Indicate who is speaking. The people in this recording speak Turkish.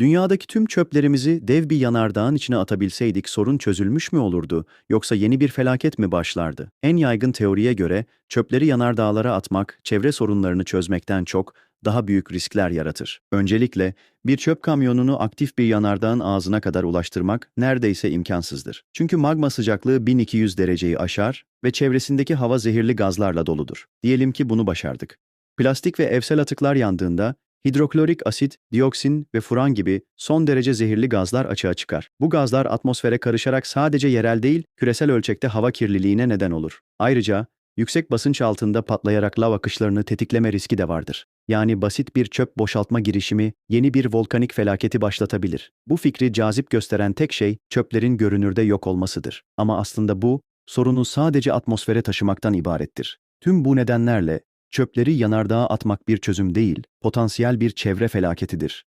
Speaker 1: Dünyadaki tüm çöplerimizi dev bir yanardağın içine atabilseydik sorun çözülmüş mü olurdu yoksa yeni bir felaket mi başlardı? En yaygın teoriye göre çöpleri yanardağlara atmak çevre sorunlarını çözmekten çok daha büyük riskler yaratır. Öncelikle bir çöp kamyonunu aktif bir yanardağın ağzına kadar ulaştırmak neredeyse imkansızdır. Çünkü magma sıcaklığı 1200 dereceyi aşar ve çevresindeki hava zehirli gazlarla doludur. Diyelim ki bunu başardık. Plastik ve evsel atıklar yandığında hidroklorik asit, dioksin ve furan gibi son derece zehirli gazlar açığa çıkar. Bu gazlar atmosfere karışarak sadece yerel değil, küresel ölçekte hava kirliliğine neden olur. Ayrıca yüksek basınç altında patlayarak lav akışlarını tetikleme riski de vardır. Yani basit bir çöp boşaltma girişimi yeni bir volkanik felaketi başlatabilir. Bu fikri cazip gösteren tek şey çöplerin görünürde yok olmasıdır. Ama aslında bu sorunu sadece atmosfere taşımaktan ibarettir. Tüm bu nedenlerle çöpleri yanardağa atmak bir çözüm değil, potansiyel bir çevre felaketidir.